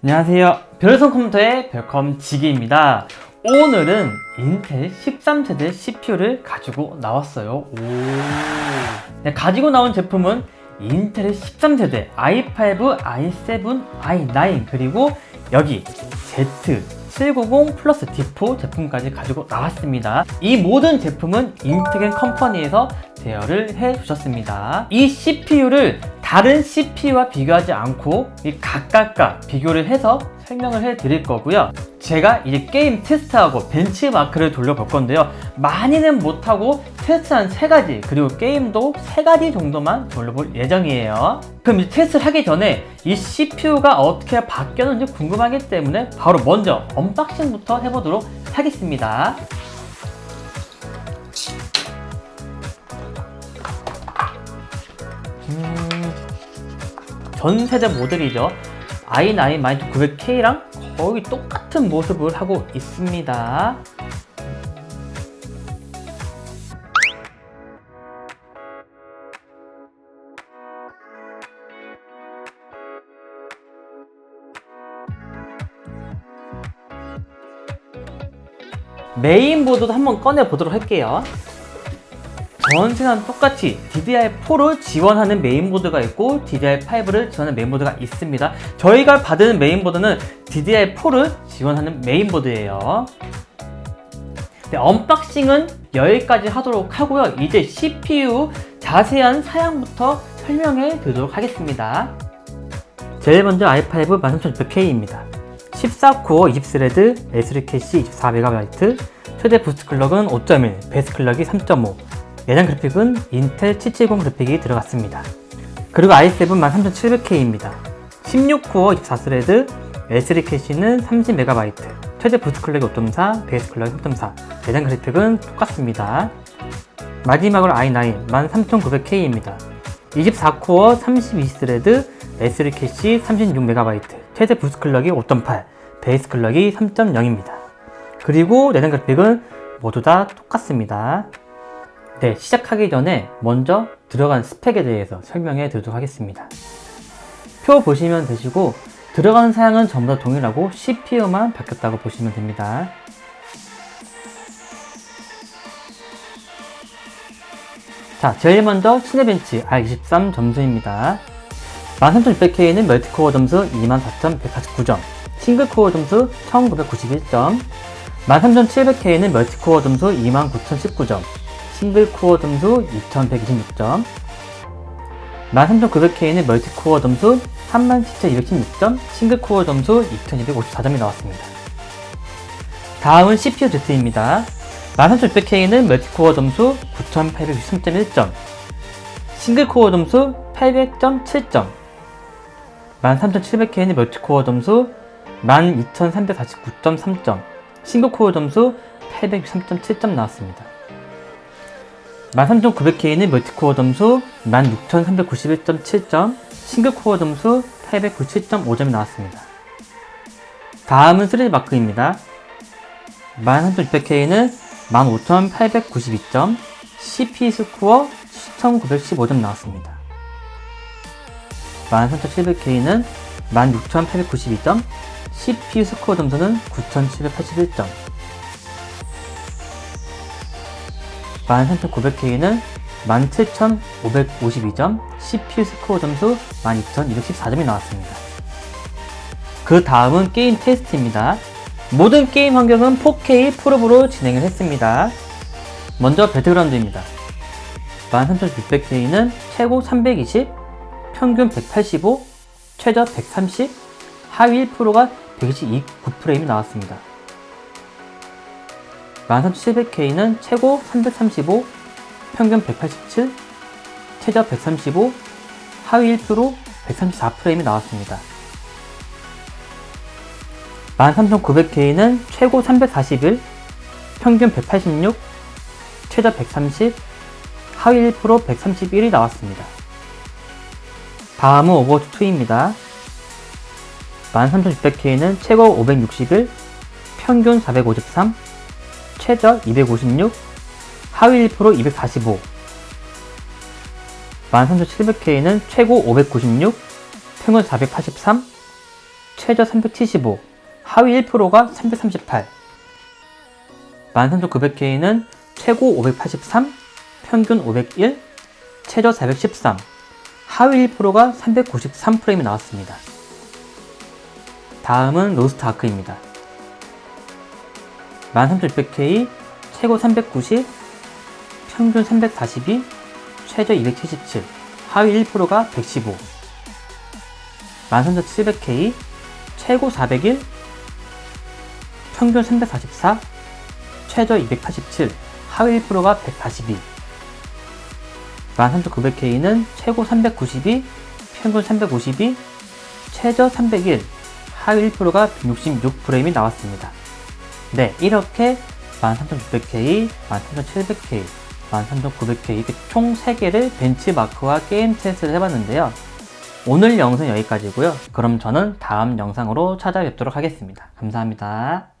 안녕하세요. 별성 컴퓨터의 별컴 지기입니다. 오늘은 인텔 13세대 CPU를 가지고 나왔어요. 오. 네, 가지고 나온 제품은 인텔 13세대 i5, i7, i9 그리고 여기 Z790 플러스 D4 제품까지 가지고 나왔습니다. 이 모든 제품은 인텍앤 컴퍼니에서 제어를 해 주셨습니다. 이 CPU를 다른 CPU와 비교하지 않고 이 각각과 비교를 해서 설명을 해 드릴 거고요. 제가 이제 게임 테스트하고 벤치마크를 돌려볼 건데요. 많이는 못하고 테스트한 세 가지, 그리고 게임도 세 가지 정도만 돌려볼 예정이에요. 그럼 이제 테스트를 하기 전에 이 CPU가 어떻게 바뀌었는지 궁금하기 때문에 바로 먼저 언박싱부터 해보도록 하겠습니다. 음, 전 세대 모델이죠. i9 12900K랑 거의 똑같은 모습을 하고 있습니다. 메인보드도 한번 꺼내 보도록 할게요. 전세는 똑같이 DDR4를 지원하는 메인보드가 있고 DDR5를 지원하는 메인보드가 있습니다. 저희가 받은 메인보드는 DDR4를 지원하는 메인보드예요. 네, 언박싱은 여기까지 하도록 하고요. 이제 CPU 자세한 사양부터 설명해 드리도록 하겠습니다. 제일 먼저 i5 13600K입니다. 14코어 20스레드, S3 캐시 24MB, 최대 부스트 클럭은 5.1, 베이스 클럭이 3.5, 내장 그래픽은 인텔 770 그래픽이 들어갔습니다. 그리고 i7 13700K입니다. 16코어 24스레드, S3 캐시는 30MB, 최대 부스트 클럭이 5.4, 베이스 클럭이 3.4, 내장 그래픽은 똑같습니다. 마지막으로 i9 13900K입니다. 24코어 32스레드, S3 캐시 36MB, 최대 부스트 클럭이 5.8, 베이스 클럭이 3.0입니다. 그리고 내장 그래픽은 모두 다 똑같습니다. 네, 시작하기 전에 먼저 들어간 스펙에 대해서 설명해 드리도록 하겠습니다. 표 보시면 되시고 들어가는 사양은 전부 다 동일하고 CPU만 바뀌었다고 보시면 됩니다. 자, 제일 먼저 시네벤치 R23 점수입니다. 13600K는 멀티코어 점수 24149점, 싱글코어 점수 1991점, 13700K는 멀티코어 점수 29019점, 싱글코어 점수 2126점, 13900K는 멀티코어 점수 37216점, 싱글코어 점수 2254점이 나왔습니다. 다음은 CPU Z입니다. 13600K는 멀티코어 점수 9863.1점, 싱글코어 점수 800.7점, 13700K는 멀티코어 점수 12349.3점, 싱글코어 점수 863.7점 나왔습니다. 13900K는 멀티코어 점수 16391.7점, 싱글코어 점수 897.5점이 나왔습니다. 다음은 3D 마크입니다. 13600K는 15892점, CPU 스코어 1915점 나왔습니다. 13700K는 16892점, CPU 스코어 점수는 9781점, 13900K는 17552점, CPU 스코어 점수 12214점이 나왔습니다. 그 다음은 게임 테스트입니다. 모든 게임 환경은 4K 프로브로 진행을 했습니다. 먼저 배틀그라운드입니다. 13600K는 최고 320, 평균 185, 최저 130, 하위 1%가 129프레임이 나왔습니다. 13700K는 최고 335, 평균 187, 최저 135, 하위 1% 134프레임이 나왔습니다. 13900K는 최고 341, 평균 186, 최저 130, 하위 1% 131이 나왔습니다. 다음은 오버워치 2입니다. 13600K는 최고 561, 평균 453, 최저 256, 하위 1% 245. 13700K는 최고 596, 평균 483, 최저 375, 하위 1%가 338. 13900K는 최고 583, 평균 501, 최저 413, 하위 1%가 393 프레임이 나왔습니다. 다음은 로스트 아크입니다. 13600K 최고 390, 평균 342, 최저 277, 하위 1%가 115. 13700K 최고 401, 평균 344, 최저 287, 하위 1%가 142. 13900K는 최고 392, 평균 352, 최저 301, 하위 1%가 166 프레임이 나왔습니다. 네, 이렇게 13600K, 13700K, 13900K 이렇게 총 3개를 벤치마크와 게임 테스트를 해봤는데요. 오늘 영상 여기까지고요. 그럼 저는 다음 영상으로 찾아뵙도록 하겠습니다. 감사합니다.